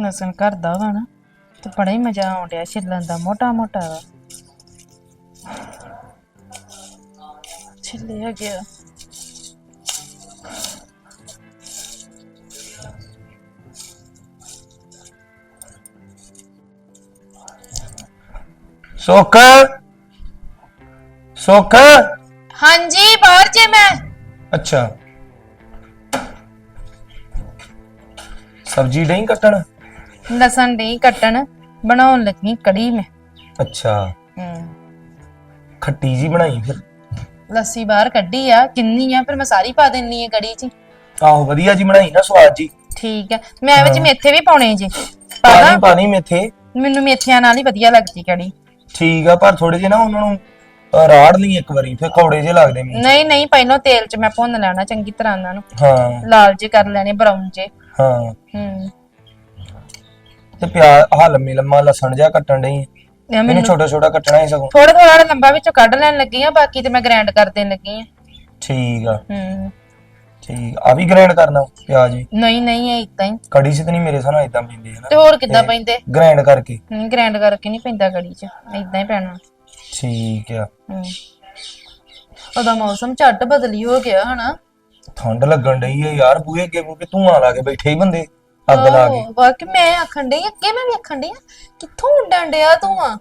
ਲਸਣ ਕਰਦਾ ਵਾ ਨਾ ਤੇ ਬੜਾ ਹੀ ਮਜ਼ਾ ਆਉਣ ਡਿਆ ਛਿੱਲਣ ਦਾ ਮੋਟਾ ਮੋਟਾ ਵਾ ਛਿੱਲਿਆ ਗਿਆ ਸੁੱਖ? ਸੁੱਖ? ਹਾਂਜੀ ਬਾਹਰ ਜੇ ਮੈਂ। ਅੱਛਾ। ਸਬਜੀ ਨਹੀਂ ਕੱਟਣ? ਲਸਣ ਨਹੀਂ ਕੱਟਣ ਬਣਾਉਣ ਲੱਗੀ ਕੜੀ ਮੈਂ। ਅੱਛਾ। ਹੂੰ। ਖੱਟੀ ਜੀ ਬਣਾਈ ਫਿਰ। ਲੱਸੀ ਬਾਹਰ ਕੱਢੀ ਆ ਕਿੰਨੀ ਆ ਫਿਰ ਮੈਂ ਸਾਰੀ ਪਾ ਦਿੰਨੀ ਆ ਕੜੀ 'ਚ ਆਹੋ ਵਧੀਆ ਜੀ ਬਣਾਈ ਨਾ ਸਵਾਦ ਜੀ। ਠੀਕ ਹੈ ਮੈਂ ਵਿੱਚ ਮੇਥੇ ਵੀ ਪਾਉਣੇ ਜੀ। ਪਾਣੀ ਪਾਦਾ ਪਾਣੀ ਮੇਥੇ। ਮੈਨੂੰ ਮੇਥਿਆਂ ਨਾਲ ਹੀ ਵਧੀਆ ਲੱਗਦੀ ਕੜੀ। ਠੀਕ ਆ ਪਰ ਥੋੜੇ ਜਿਹੇ ਨਾ ਉਹਨਾਂ ਨੂੰ ਅ, ਰਾੜ ਲਈ ਇੱਕ ਵਾਰੀ ਫਿਰ ਕੌੜੇ ਜੇ ਲੱਗਦੇ ਮੈਨੂੰ ਨਹੀਂ ਨਹੀਂ ਪਹਿਲਾਂ ਤੇਲ 'ਚ ਮੈਂ ਭੁੰਨ ਲੈਣਾ ਚੰਗੀ ਤਰ੍ਹਾਂ ਇਹਨਾਂ ਨੂੰ। ਹਾਂ। ਲਾਲ ਜੇ ਕਰ ਲੈਣੇ ਬਰਾਊਨ ਜੇ। ਹਾਂ। ਹੂੰ। ਤੇ ਪਿਆਜ਼ ਆਹ ਲੰਮੀ ਲੰਮਾ ਲਸਣ ਜਿਹਾ ਕੱਟਣ ਡਈ ਮੈਨੂੰ ਛੋਟਾ ਛੋਟਾ ਕੱਟਣਾ ਹੀ ਸਗੋਂ। ਥੋੜਾ ਥੋੜਾ ਲੰਬਾ ਵਿੱਚੋਂ ਕੱਢ ਲੈਣ ਲੱਗੀ ਆ ਬਾਕੀ ਤੇ ਮੈਂ ਗ੍ਰਾਈਂਡ ਕਰ ਦੇਣ ਲੱਗੀ ਆ। ਠੀਕ ਆ। ਹੂੰ। ਠੀਕ ਆ ਵੀ ਗ੍ਰਾਈਂਡ ਕਰਨਾ ਪਿਆਜ਼ ਵੀ? ਨਹੀਂ ਨਹੀਂ ਇਹ ਇਦਾਂ ਹੀ। ਕੜੀ ਚ ਤਾਂ ਨਹੀਂ ਮੇਰੇ ਸਾਹ ਇਦਾਂ ਪੈਂਦੇ ਹੈ ਤੇ ਹੋਰ ਕਿੱਦਾਂ ਪੈਂਦੇ? ਗ੍ਰਾਈਂਡ ਕਰਕੇ। ਨਹੀਂ ਗ੍ਰਾਈਂਡ ਕਰਕੇ ਨਹੀਂ ਪੈਂਦਾ ਕੜੀ 'ਚ ਇਦਾਂ ਹੀ ਪੈਣਾ। ਠੀਕ ਆ। ਹੂੰ। ਉਹਦਾ ਮੌਸਮ ਝੱਟ ਬਦਲੀ ਹੋ ਗਿਆ ਹਨਾ। ਠੰਡ ਲੱਗਣ ਡਈ ਹੈ ਯਾਰ ਬੂਹੇ ਅੱਗੇ ਮੂਹੇ ਧੂਆਂ ਲਾ ਕੇ ਬੈਠੇ ਹੀ ਬੰਦੇ। ਅੱਗ ਲਾ ਕੇ। ਆਹੋ, ਵਾਕਈ ਮੈਂ ਆਖਣ ਡਈ ਅੱਗੇ ਮੈਂ ਵੇਖਣ ਡਈ ਆ ਕਿੱਥੋਂ ਉੱਡਣ ਡਿਆ ਤੂੰ ਆ?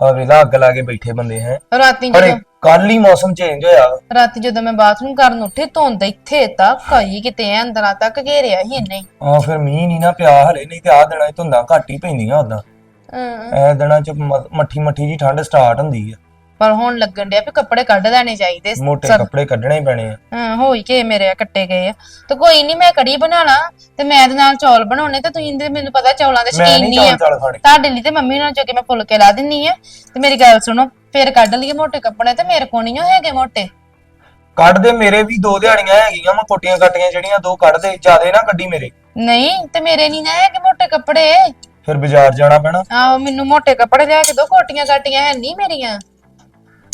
ਆ ਵੇਲਾ ਅੱਗ ਲਾ ਕੇ ਬੈਠੇ ਬੰਦੇ ਹੈ। ਰਾਤੀ ਪਰ ਜਦੋਂ ਕੱਲ ਹੀ ਮੌਸਮ ਚੇਂਜ ਹੋਇਆ। ਰਾਤੀ ਜਦੋਂ ਮੈਂ ਬਾਥਰੂਮ ਕਰਨ ਉੱਠੇ ਧੁੰਦ ਇੱਥੇ ਤੱਕ ਆਈ ਕਿਤੇ ਐਂ ਅੰਦਰਾਂ ਤੱਕ ਘੇਰਿਆ ਹੀ। ਇਹਨੇ ਆ ਫਿਰ ਮੀਂਹ ਨਹੀਂ ਨਾ ਪਿਆ ਹਲੇ ਨਹੀਂ ਤੇ ਆ ਦਿਨਾਂ 'ਚ ਧੁੰਦਾਂ ਘੱਟ ਹੀ ਪੈਂਦੀਆਂ ਉਦਾਂ ਹਾਂ, ਐ ਦਿਨਾਂ ਚ ਮੱਠੀ ਮੱਠੀ ਜੀ ਠੰਡ ਸਟਾਰਟ ਹੁੰਦੀ ਆ। ਪਰ ਹੁਣ ਲੱਗਣ ਡਿਆ ਵੀ ਕੱਪੜੇ ਕੱਢ ਲੈਣੇ ਚਾਹੀਦੇ ਮੋਟੇ ਸਰ- ਕੱਪੜੇ ਕੱਢਣੇ ਹੀ ਪੈਣੇ ਆ। ਹਾਂ ਹੋਈ ਕੇ ਮੇਰੇ ਆ ਕੱਟੇ ਗਏ ਆ। ਤੇ ਕੋਈ ਨਹੀਂ ਮੈਂ ਕੜੀ ਬਣਾਣਾ ਤੇ ਮੈਂ ਇਹਦੇ ਨਾਲ ਚੌਲ ਬਣਾਉਣੇ ਤੇ ਤੁਸੀਂ ਤੇ ਮੈਨੂੰ ਪਤਾ ਚੌਲਾਂ ਦੇ ਮੈਂ ਸ਼ਕੀਨ ਨਹੀਂ ਨਹੀਂ ਆ। ਚੌਲ ਤੁਹਾਡੇ ਲਈ ਤੇ ਮੰਮੀ ਨਾਲ ਜੋ ਕਿ ਮੈਂ ਫੁਲਕੇ ਲਾ ਦਿੰਨੀ ਆ। ਤੇ ਮੇਰੀ ਗੱਲ ਸੁਣੋ ਫੇਰ ਕੱਢ ਲਈਏ ਮੋਟੇ ਕੱਪੜੇ ਤੇ ਮੇਰੇ ਕੋਲ ਨਹੀਂ ਹੈਗੇ ਮੋਟੇ। ਕੱਢ ਦੇ ਮੇਰੇ ਵੀ ਦੋ ਦਿਹਾੜੀਆਂ ਹੈਗੀਆਂ ਮੈਂ ਕੋਟੀਆਂ ਕਾਟੀਆਂ ਜਿਹੜੀਆਂ ਦੋ ਕੱਢ ਦੇ ਜਿਆਦੇ ਨਾ ਕੱਢੀ ਮੇਰੇ। ਨਹੀਂ ਤੇ ਮੇਰੇ ਨਹੀਂ ਨਾ ਹੈਗੇ ਮੋਟੇ ਕੱਪੜੇ। ਫਿਰ ਬਾਜ਼ਾਰ ਜਾਣਾ ਪੈਣਾ। ਆਹੋ ਮੈਨੂੰ ਮੋਟੇ ਕੱਪੜੇ ਲਿਆ ਕੇ ਦੋ ਕੋਟੀਆਂ ਕਾਟੀਆਂ ਹੈ ਨਹੀਂ ਮੇਰੀਆਂ।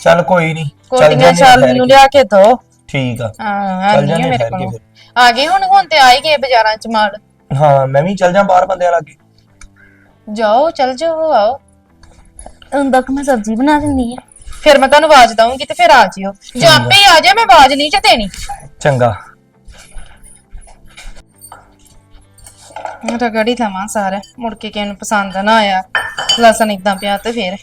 ਚੱਲ ਕੋਈ ਨਹੀਂ ਚੱਲ ਕੋਟੀਆਂ ਜਾਂਦੇ ਸ਼ਾਲ ਠਹਿਰ ਮੈਨੂੰ ਕੇ। ਲਿਆ ਕੇ ਦੋ। ਠੀਕ ਆ ਹਾਂ ਚੱਲ ਜਾਂਦੇ ਮੇਰੇ ਠਹਿਰ ਕੇ ਕੋਲ। ਫਿਰ। ਆ ਗਏ ਹੁਣ ਹੁਣ ਤੇ ਆ ਹੀ ਗਏ ਬਾਜ਼ਾਰਾਂ ਚ ਮਾਲ। ਹਾਂ ਮੈਂ ਵੀ ਚੱਲ ਜਾ ਬਾਹਰ ਬੰਦਿਆਂ ਲਾਗੇ। ਜਾਓ ਚਲ ਜਾਓ ਆਓ। ਅੰਦਰ ਮੈਂ ਸਬਜ਼ੀ ਬਣਾ ਦਿੰਨੀ ਆ। ਫਿਰ ਮੈਂ ਤੁਹਾਨੂੰ ਆਵਾਜ਼ ਦਊਂਗੀ ਤੇ ਫਿਰ ਆ ਜਿਓ। ਜਾਂ ਆਪੇ ਹੀ ਆ ਜਾਓ ਮੈਂ ਆਵਾਜ਼ ਨਹੀਂ ਚ ਦੇਣੀ ਚੰਗਾ ਰਗੜੀ ਲਵਾਂ ਸਾਰਾ ਮੁੜ ਕੇ ਕਿਸੇ ਨੂੰ ਪਸੰਦ ਨਾ ਆਇਆ। ਲਸਣ ਇਦਾਂ ਪਿਆ ਤੇ ਫਿਰ।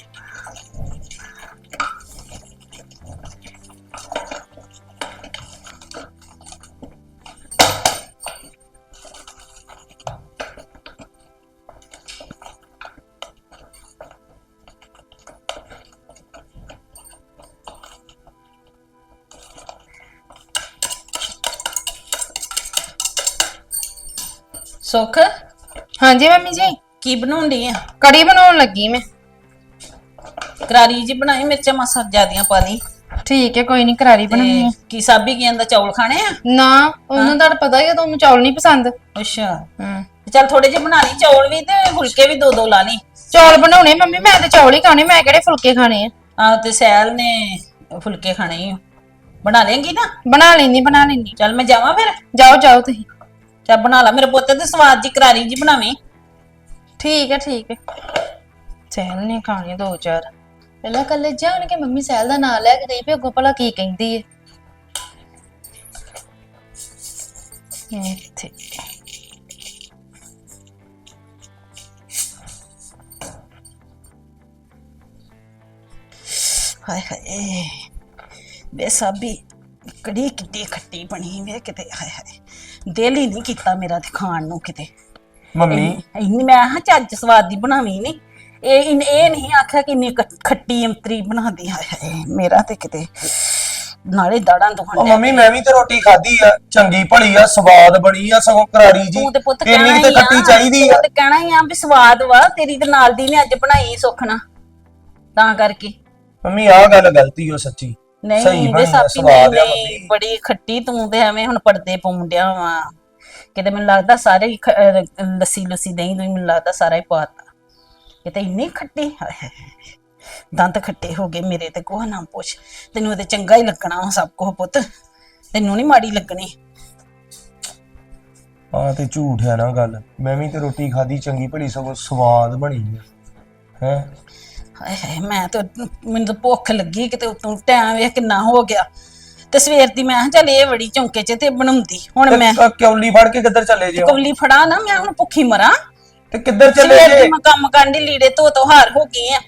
ਸੁੱਖ? ਹਾਂਜੀ ਮੰਮੀ ਜੀ। ਕੀ ਬਣਾਉਂਦੀ ਆ? ਕੜੀ ਬਣਾਉਣ ਲੱਗੀ ਮੈਂ। ਕਰਾਰੀ ਜੀ ਬਣਾਈ ਮਿਰਚਾਂ ਮਸਾ ਜਿਆਦੀਆਂ ਪਾ ਲਈ। ਠੀਕ ਹੈ ਕੋਈ ਨਹੀਂ ਕਰਾਰੀ ਬਣਾਉਣੀ ਆ। ਕੀ ਸਾਬੀ ਕੀ ਦਾ ਚੌਲ ਖਾਣੇ ਆ? ਨਾ ਉਹਨੂੰ ਤਾਂ ਪਤਾ ਹੀ ਆ ਤੁਹਾਨੂੰ ਚੌਲ ਨਹੀਂ ਪਸੰਦ। ਅੱਛਾ। ਹਾਂ। ਚੱਲ ਥੋੜੇ ਜਿਹੇ ਬਣਾ ਲਈ ਚੌਲ ਵੀ ਤੇ ਫੁਲਕੇ ਵੀ ਦੋ ਦੋ ਲਾ ਲਈ। ਚੌਲ ਬਣਾਉਣੇ ਮੰਮੀ ਮੈਂ ਤੇ ਚੌਲ ਹੀ ਖਾਣੇ ਮੈਂ ਕਿਹੜੇ ਫੁਲਕੇ ਖਾਣੇ ਆ? ਆਹ ਤੇ ਸੈਲ ਨੇ ਫੁਲਕੇ ਖਾਣੇ ਹੀ ਆ। ਬਣਾ ਲੇਂਗੀ ਨਾ ਬਣਾ ਲੈਣੀ ਬਣਾ ਲੈਣੀ ਚੱਲ ਮੈਂ ਜਾਵਾਂ ਫਿਰ? ਜਾਓ ਜਾਓ ਤੁਸੀਂ। ਚੱਲ ਬਣਾ ਲਾ ਮੇਰੇ ਪੁੱਤ ਤੇ ਸਵਾਦ ਜੀ ਕਰਾਰੀ ਜੀ ਬਣਾਵੀਂ। ਠੀਕ ਹੈ ਠੀਕ ਹੈ। ਸਹਿਲ ਨੇ ਖਾਣੇ ਦੋ ਚਾਰ। ਪਹਿਲਾਂ ਕੱਲੇ ਜਾਣ ਕੇ ਮੰਮੀ ਸਹਿਲ ਦਾ ਨਾਂ ਲੈ ਕੇ ਗਈ ਵੀ ਅੱਗੋਂ ਭਲਾ ਕੀ ਕਹਿੰਦੀ ਏ। ਇੱਥੇ। ਹਾਏ ਹਾਏ। ਵੇ ਸਾਬੀ ਕੜੀ ਕਿੱਡੀ ਖੱਟੀ ਬਣੀ ਵੇ ਕਿਤੇ ਹਾਏ ਹਾਏ। ਦਿਲ ਹੀ ਨਹੀਂ ਕੀਤਾ ਮੇਰਾ ਤੇ ਖਾਣ ਨੂੰ ਕਿਤੇ। ਮੰਮੀ। ਇੰਨੀ ਮੈਂ ਹਾਂ ਚੱਜ ਸਵਾਦ ਦੀ ਬਣਾਵੀਂ ਨਹੀਂ ਇਹ ਇਨ- ਇਹ ਨਹੀਂ ਆਖਿਆ ਕਿ ਇੰਨੀ ਕ- ਖੱਟੀ ਅੰਤਰੀ ਬਣਾਦੀ। ਹਾਏ ਹਾਏ ਮੇਰਾ ਤੇ ਕਿਤੇ ਨਾਲੇ ਦਾੜਾਂ ਉਹ ਮੰਮੀ ਮੈਂ ਵੀ ਤੇ ਰੋਟੀ ਖਾਧੀ ਆ ਚੰਗੀ ਭਲੀ ਆ ਸਵਾਦ ਬਣੀ ਆ ਸਗੋਂ ਕਰਾਰੀ ਜੀ। ਤੂੰ ਤੇ ਪੁੱਤ ਕਹਿਣਾ ਤੇ ਆ ਖੱਟੀ ਚਾਹੀਦੀ ਆ। ਤੂੰ ਤੇ ਕਹਿਣਾ ਹੀ ਆ ਵੀ ਸਵਾਦ ਵਾ ਤੇਰੀ ਤੇ ਨਾਲ ਦੀ ਨੇ ਅੱਜ ਬਣਾਈ ਸੁਖਣਾ ਤਾਂ ਕਰਕੇ। ਮੰਮੀ ਆਹ ਗੱਲ ਗਲਤੀ ਹੋ ਸੱਚੀ। ਨਹੀਂ ਸਹੀ ਵੇ ਬਣੀ ਆ, ਸਾਪੀ ਸਵਾਦ ਨਹੀਂ ਆ ਨਹੀਂ, ਮੰਮੀ। ਬੜੀ ਖੱਟੀ ਤੂੰ ਤੇ ਐਵੇਂ ਹੁਣ ਪਰਦੇ ਪਾਉਂਦਿਆ ਵਾ। ਕਿਤੇ ਮੈਨੂੰ ਲੱਗਦਾ ਸਾਰੇ ਹੀ ਖ- ਅਹ ਲੱਸੀ ਲੁੱਸੀ ਦਹੀਂ ਦੂਈ ਮੈਨੂੰ ਲੱਗਦਾ ਸਾਰਾ ਹੀ ਪਾਤਾ ਕਿਤੇ ਇੰਨੀ ਖੱਟੀ ਹਾਏ ਹਾਏ। ਦੰਦ ਖੱਟੇ ਹੋ ਗਏ ਮੇਰੇ ਤੇ ਕੋਹ ਨਾ ਪੁੱਛ। ਤੈਨੂੰ ਤੇ ਚੰਗਾ ਹੀ ਲੱਗਣਾ ਵਾ ਸਭ ਕੁਝ ਪੁੱਤ। ਤੈਨੂੰ ਨਹੀਂ ਮਾੜੀ ਲੱਗਣੀ। ਆ ਤੇ ਝੂਠ ਹੈ ਨਾ ਗੱਲ। ਮੈਂ ਵੀ ਤੇ ਰੋਟੀ ਖਾਧੀ ਚੰਗੀ ਭਲੀ ਸਗੋਂ ਸਵਾਦ ਬਣੀ ਹੈ ਹੈ? ਹਾਏ ਹਾਏ ਮੈਂ ਤਾਂ ਮੈਨੂੰ ਤਾਂ ਭੁੱਖ ਲੱਗੀ ਕਿਤੇ ਉਤੋਂ ਟਾਈਮ ਵੇਖ ਕਿੰਨਾ ਹੋ ਗਿਆ। ਤੇ ਸਵੇਰ ਦੀ ਮੈਂ ਕਿਹਾ ਚੱਲ ਇਹ ਬੜੀ ਚੌਂਕੇ 'ਚ ਤੇ ਬਣਾਉਂਦੀ। ਹੁਣ ਮੈਂ ਕੌਲੀ ਫੜ ਕੇ ਕਿੱਧਰ ਚੱਲੇ ਜੇ ਕੌਲੀ ਫੜਾ ਨਾ ਮੈਂ ਹੁਣ ਭੁੱਖੀ ਮਰਾਂ। ਤੇ ਕਿੱਧਰ ਚੱਲੇ ਸਵੇਰ ਜੇ? ਦੀ ਮੈਂ ਕੰਮ ਕਰਨ ਦੀ ਲੀੜੇ ਧੋ ਧੋ ਹਾਰ ਹੋ ਗਈ ਆ।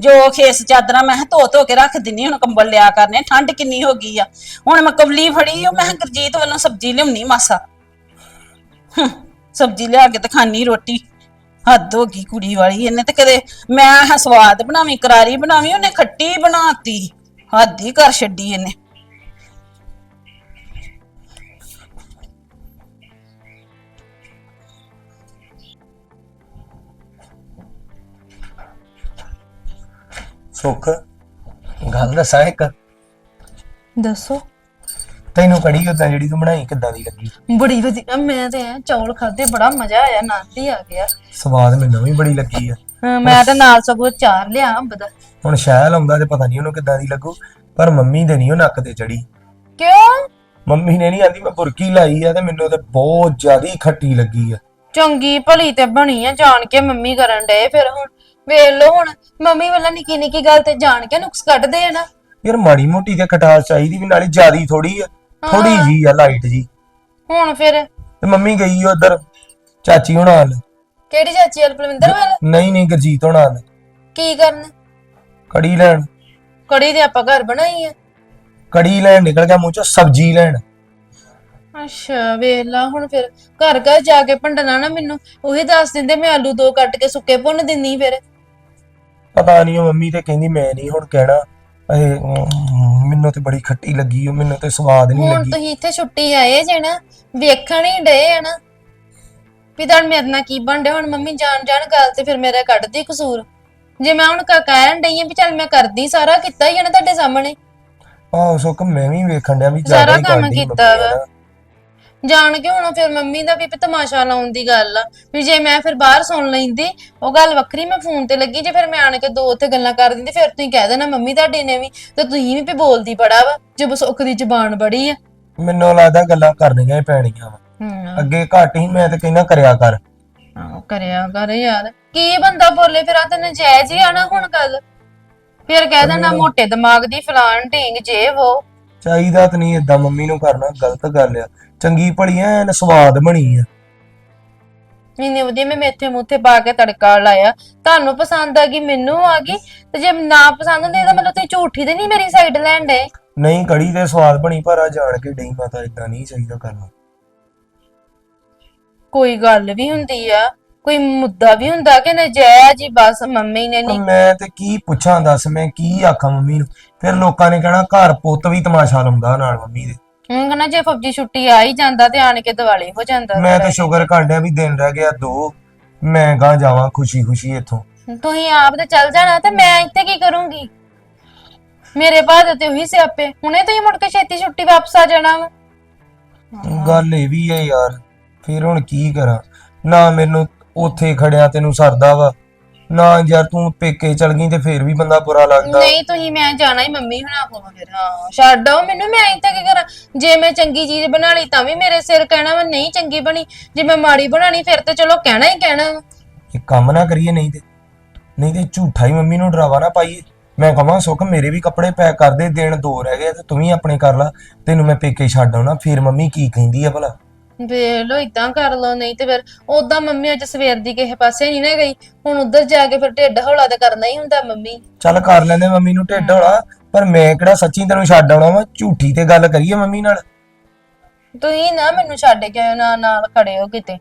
ਜੋ ਖੇਸ ਚਾਦਰਾਂ ਮੈਂ ਕਿਹਾ ਧੋ ਧੋ ਕੇ ਰੱਖ ਦਿੰਨੀ ਹੁਣ ਕੰਬਲ ਲਿਆ ਕਰਨੇ ਠੰਡ ਕਿੰਨੀ ਹੋ ਗਈ ਆ। ਹੁਣ ਮੈਂ ਕਵਲੀ ਫੜੀ ਉਹ ਮੈਂ ਕਿਹਾ ਗੁਰਜੀਤ ਵੱਲੋਂ ਸਬਜ਼ੀ ਲਿਆਉਣੀ ਮਾਸਾ। ਹੂੰ, ਸਬਜ਼ੀ ਲਿਆ ਕੇ ਤੇ ਖਾਣੀ ਰੋਟੀ। ਹੱਦ ਹੋ ਗਈ ਕੁੜੀ ਵਾਲੀ ਇਹਨੇ ਤੇ ਕਦੇ ਮੈਂ ਆਹ ਸਵਾਦ ਬਣਾਵੀਂ ਕਰਾਰੀ ਬਣਾਵੀਂ ਉਹਨੇ ਖੱਟੀ ਬਣਾਤੀ। ਹੱਦ ਹੀ ਕਰ ਛੱਡੀ ਇਹਨੇ। ਸੁੱਖ ਗੱਲ ਦੱਸਾਂ ਇੱਕ? ਦੱਸੋ। ਤੈਨੂੰ ਕੜੀ ਉਦਾਂ ਜਿਹੜੀ ਤੂੰ ਬਣਾਈ ਕਿੱਦਾਂ ਦੀ ਲੱਗੀ? ਬੜੀ ਵਧੀਆ ਮੈਂ ਤੇ ਐਂ ਚੌਲ ਖਾਦੇ ਬੜਾ ਮਜ਼ਾ ਆਇਆ ਹੀ ਆ ਗਿਆ। ਸਵਾਦ ਮੈਨੂੰ ਵੀ ਬੜੀ ਲੱਗੀ ਆ। ਹਾਂ, ਮੈਂ ਤਾਂ ਨਾਲ ਸਗੋਂ ਚਾਰ ਲਿਆ ਅੰਬ ਦਾ। ਹੁਣ ਸ਼ਹਿਲ ਆਉਂਦਾ ਤੇ ਪਤਾ ਨਹੀਂ ਉਹਨੂੰ ਕਿੱਦਾਂ ਦੀ ਲੱਗੂ ਪਰ ਮੰਮੀ ਦੇ ਨਹੀਂ ਉਹ ਨੱਕ ਤੇ ਚੜੀ। ਕਿਉਂ? ਮੰਮੀ ਨੇ ਨਹੀਂ ਆਂਦੀ ਮੈਂ ਬੁਰਕੀ ਲਾਈ ਆ ਤੇ ਮੈਨੂੰ ਤੇ ਬਹੁਤ ਜ਼ਿਆਦੀ ਖੱਟੀ ਲੱਗੀ ਆ। ਚੰਗੀ ਭਲੀ ਤੇ ਬਣੀ ਆ ਜਾਣ ਕੇ ਮੰਮੀ ਕਰਨ ਡਏ ਫਿਰ ਹੁਣ। ਵੇਖ ਲਓ ਹੁਣ ਮੰਮੀ ਵੱਲੋਂ ਨਿੱਕੀ ਨਿੱਕੀ ਗੱਲ ਤੇ ਜਾਣ ਕੇ ਨੁਕਸ ਕੱਢਦੇ ਆ ਨਾ। ਯਾਰ ਮਾੜੀ ਮੋਟੀ ਤੇ ਖਟਾਸ ਚਾਹੀਦੀ ਵੀ ਨਾਲੇ ਜ਼ਿਆਦੀ ਥੋੜੀ ਆ। ਥੋੜੀ ਜੀ ਆ ਲਾਈਟ ਜੀ। ਹੁਣ ਫਿਰ? ਤੇ ਮੰਮੀ ਗਈ ਉਧਰ ਚਾਚੀ ਹੋਣਾ ਨਾਲ ਕਿਹੜੀ ਚਾਚੀ ਅਲਪਲਵਿੰਦਰ ਵੱਲ? ਨਹੀਂ ਨਹੀਂ ਗਰਜੀਤ ਹੋਣਾ ਨਾਲ ਕੀ ਕਰਨ? ਕੜੀ ਲੈਣ। ਕੜੀ ਤੇ ਆਪਾਂ ਘਰ ਬਣਾਈ ਆ। ਕੜੀ ਲੈਣ ਨਿਕਲ ਗਿਆ ਮੂੰਹ ਚੋਂ ਸਬਜ਼ੀ ਲੈਣ। ਅੱਛਾ ਵੇਖ ਲਾ ਹੁਣ ਫਿਰ। ਘਰ ਘਰ ਜਾ ਕੇ ਭੰਡਣਾ ਨਾ ਮੈਨੂੰ। ਉਹੀ ਦੱਸ ਦਿੰਦੇ ਮੈਂ ਆਲੂ ਦੋ ਕੱਟ ਕੇ ਸੁੱਕੇ ਭੁੰਨ ਦਿੰਨੀ ਫਿਰ। ਪਤਾ ਨਹੀਂ ਉਹ ਮੰਮੀ ਤੇ ਕਹਿੰਦੀ ਮੈਂ ਨਹੀਂ ਹੁਣ ਕਹਿਣਾ। ਇਹ ਅਮ, ਮੈਨੂੰ ਤੇ ਬੜੀ ਖੱਟੀ ਲੱਗੀ ਉਹ ਮੈਨੂੰ ਤੇ ਸਵਾਦ ਨਹੀਂ ਹੁਣ ਲੱਗੀ। ਤੁਸੀਂ ਇੱਥੇ ਛੁੱਟੀ ਆਏ ਜੇ ਨਾ ਵੇਖਣ ਹੀ ਡਏ ਆ ਨਾ। ਵੀ ਤਾਂ ਮੇਰੇ ਨਾਲ ਕੀ ਬਣ ਡਿਆ ਹੁਣ ਮੰਮੀ ਜਾਣ ਜਾਣ ਗੱਲ ਤੇ ਫਿਰ ਮੇਰਾ ਕੱਢਦੀ ਕਸੂਰ। ਜੇ ਮੈਂ ਹੁਣ ਕ- ਕਹਿਣ ਡਈ ਆ ਵੀ ਚੱਲ ਮੈਂ ਕਰਦੀ ਸਾਰਾ ਕੀਤਾ ਹੀ ਆ ਨਾ ਤੁਹਾਡੇ ਸਾਹਮਣੇ। ਆਹ ਸੁੱਕ ਮੈਂ ਵੀ ਵੇਖਣ ਡਿਆ ਵੀ ਜ਼ਿਆਦਾ ਸਾਰਾ ਹੀ ਕੰਮ ਕਰਦੀ ਕੀਤਾ ਮੰਮੀ ਵਾ। ਜਾਣ ਕੇ ਹੁਣ ਫਿਰ ਮੰਮੀ ਦਾ ਵੀ ਵੀ ਤਮਾਸ਼ਾ ਲਾਉਣ ਦੀ ਗੱਲ ਆ। ਵੀ ਜੇ ਮੈਂ ਫਿਰ ਬਾਹਰ ਸੁਣ ਲੈਂਦੀ ਉਹ ਗੱਲ ਵੱਖਰੀ ਮੈਂ ਫੋਨ ਤੇ ਲੱਗੀ ਜੇ ਫਿਰ ਮੈਂ ਆਣ ਕੇ ਦੋ ਉੱਥੇ ਗੱਲਾਂ ਕਰ ਦਿੰਦੀ ਫਿਰ ਤੁਸੀਂ ਕਹਿ ਦੇਣਾ ਮੰਮੀ ਤੁਹਾਡੀ ਨੇ ਵੀ ਤੇ ਤੁਸੀਂ ਵੀ ਵੀ ਬੋਲਦੀ ਬੜਾ ਵਾ ਜੇ ਸੁੱਖ ਦੀ ਜ਼ਬਾਨ ਬੜੀ ਆ। ਮੈਨੂੰ ਲੱਗਦਾ ਗੱਲਾਂ ਕਰਨੀਆਂ ਹੀ ਪੈਣੀਆਂ ਵਾ। ਅੱਗੇ ਘੱਟ ਹੀ ਮੈਂ ਤੇ ਕਹਿੰਦਾ ਕਰਿਆ ਕਰ। ਆਹੋ, ਕਰਿਆ ਕਰ ਯਾਰ। ਕੀ ਬੰਦਾ ਬੋਲੇ ਫਿਰ ਆ ਤੇ ਨਜਾਇਜ਼ ਹੀ ਆ ਨਾ ਹੁਣ ਗੱਲ। ਫਿਰ ਕਹਿ ਦੇਣਾ ਮੋਟੇ ਦਿਮਾਗ ਦੀ ਫਲਾਣ ਢੀਂਗ ਜੇ ਉਹ। ਚਾਹੀਦਾ ਤਾਂ ਨਹੀਂ ਇਦਾਂ ਮੰਮੀ ਨੂੰ ਕਰਨਾ ਗਲਤ ਗੱਲ ਆ। ਚੰਗੀ ਭਲੀ ਐਨ ਸਵਾਦ ਬਣੀ ਆ ਇੰਨੇ ਵਧੀਆ ਮੈਂ ਮੇਥੇ ਮੂਥੇ ਪਾ ਕੇ ਤੜਕਾ ਲਾਇਆ। ਤੁਹਾਨੂੰ ਪਸੰਦ ਆ ਗਈ ਮੈਨੂੰ ਆ ਗਈ। ਤੇ ਜੇ ਨਾ ਪਸੰਦ ਹੁੰਦੀ ਤਾਂ ਮਤਲਬ ਤੁਸੀਂ ਝੂਠੀ ਤੇ ਨਹੀਂ ਮੇਰੀ ਸਾਈਡ ਲੈਣ ਡੇ ਨਹੀਂ ਕੜੀ ਤੇ ਸਵਾਦ ਬਣੀ ਪਰ ਆ ਜਾਣ ਕੇ ਡਈ ਮਾਤਾ ਇਦਾਂ ਨਹੀਂ ਚਾਹੀਦਾ ਕਰਨਾ। ਕੋਈ ਗੱਲ ਵੀ ਹੁੰਦੀ ਆ ਕੋਈ ਮੁੱਦਾ ਵੀ ਹੁੰਦਾ ਕਿ ਨਜਾਇਜ਼ ਹੀ ਬਸ ਮੰਮੀ ਨੇ ਨਹੀਂ। ਮੈਂ ਤੇ ਕੀ ਪੁੱਛਾਂ ਦੱਸ ਮੈਂ ਕੀ ਆਖਾਂ ਮੰਮੀ ਨੂੰ? ਫਿਰ ਲੋਕਾਂ ਨੇ ਕਹਿਣਾ ਘਰ ਪੁੱਤ ਵੀ ਤਮਾਸ਼ਾ ਲਾਉਂਦਾ ਨਾਲ ਮੰਮੀ ਦੇ। ਹੁਣ ਕਹਿੰਦਾ ਜੇ ਫੌਜੀ ਛੁੱਟੀ ਆ ਹੀ ਜਾਂਦਾ ਤੇ ਆਣ ਕੇ ਦਿਵਾਲੀ ਹੋ ਜਾਂਦਾ ਮੈਂ ਤੇ ਸ਼ੁਕਰ ਕਾਂਡਿਆ ਵੀ ਦਿਨ ਰਹਿ ਗਿਆ ਦੋ। ਮੈਂ ਗਾਂ ਜਾਵਾਂ ਖੁਸ਼ੀ ਖੁਸ਼ੀ ਇੱਥੋਂ ਤੁਸੀਂ ਆਪ ਤੇ ਚੱਲ ਜਾਣਾ ਤੇ ਮੈਂ ਇੱਥੇ ਕੀ ਕਰੂੰਗੀ? ਮੇਰੇ ਬਾਅਦ ਤੇ ਉਹੀ ਸਿਆਪੇ। ਹੁਣੇ ਤੁਸੀਂ ਮੁੜ ਕੇ ਛੇਤੀ ਛੁੱਟੀ ਵਾਪਸ ਆ ਜਾਣਾ ਵਾ। ਗੱਲ ਇਹ ਵੀ ਹੈ ਯਾਰ ਫਿਰ ਹੁਣ ਕੀ ਕਰਾਂ? ਨਾ ਮੈਨੂੰ ਉੱਥੇ ਖੜਿਆ ਤੈਨੂੰ ਸਰਦਾ ਵਾ। ਨਾ ਯਾਰ ਤੂੰ ਪੇਕੇ ਚਲ ਗਈ ਤੇ ਫਿਰ ਵੀ ਬੰਦਾ ਬੁਰਾ ਲੱਗਦਾ। ਨਹੀਂ ਤੁਸੀਂ ਮੈਂ ਜਾਣਾ ਹੀ ਮੰਮੀ ਹੁਣਾ ਕੋਲ ਫਿਰ ਹਾਂ। ਛੱਡ ਆਓ ਮੈਨੂੰ ਮੈਂ ਇੱਥੇ ਕੀ ਕਰਾਂ? ਜੇ ਮੈਂ ਚੰਗੀ ਚੀਜ਼ ਬਣਾ ਲਈ ਤਾਂ ਵੀ ਮੇਰੇ ਸਿਰ ਕਹਿਣਾ ਵਾ ਨਹੀਂ ਚੰਗੀ ਬਣੀ। ਜੇ ਮੈਂ ਮਾੜੀ ਬਣਾਣੀ ਫਿਰ ਤੇ ਚਲੋ ਕਹਿਣਾ ਹੀ ਕਹਿਣਾ। ਵਾ ਇਹ ਕੰਮ ਨਾ ਕਰੀਏ ਨਹੀਂ ਤੇ ਨਹੀਂ ਤੇ ਝੂਠਾ ਹੀ ਮੰਮੀ ਨੂੰ ਡਰਾਵਾ ਨਾ ਪਾਈਏ। ਮੈਂ ਕਹਾਂ ਸੁੱਖ ਮੇਰੇ ਵੀ ਕੱਪੜੇ ਪੈਕ ਕਰ ਦੇ ਦਿਨ ਦੋ ਰਹਿ ਗਏ ਆ ਤੇ ਤੂੰ ਵੀ ਆਪਣੇ ਕਰ ਲਾ। ਤੈਨੂੰ ਮੈਂ ਪੇਕੇ ਛੱਡ ਆਉਣਾ ਫਿਰ ਮੰਮੀ ਕੀ ਕਹਿੰਦੀ ਆ ਭਲਾ? ਵੇਖ ਲੋ ਇਦਾਂ ਕਰ ਲਓ ਨਹੀਂ ਤੇ ਫਿਰ ਉਦਾਂ ਮੰਮੀ ਅੱਜ ਸਵੇਰ ਦੀ ਕਿਸੇ ਪਾਸੇ ਨਹੀਂ ਨਾ ਗਈ। ਹੁਣ ਉਧਰ ਜਾ ਕੇ ਫਿਰ ਢਿੱਡ ਹੌਲਾ ਤੇ ਕਰਨਾ ਹੀ ਹੁੰਦਾ ਮੰਮੀ। ਚੱਲ ਕਰ ਲੈਂਦੇ ਮੰਮੀ ਨੂੰ ਢਿੱਡ ਹੋਲਾ ਪਰ ਮੈਂ ਕਿਹੜਾ ਸੱਚੀ ਤੈਨੂੰ ਛੱਡ ਆਉਣਾ ਵਾ ਝੂਠੀ ਤੇ ਗੱਲ ਕਰੀਏ ਮੰਮੀ ਨਾਲ। ਤੁਸੀਂ ਨਾ ਮੈਨੂੰ ਛੱਡ ਕੇ ਆਇਓ, ਨਾ ਨਾਲ ਖੜੇ ਹੋ ਕਿਤੇ।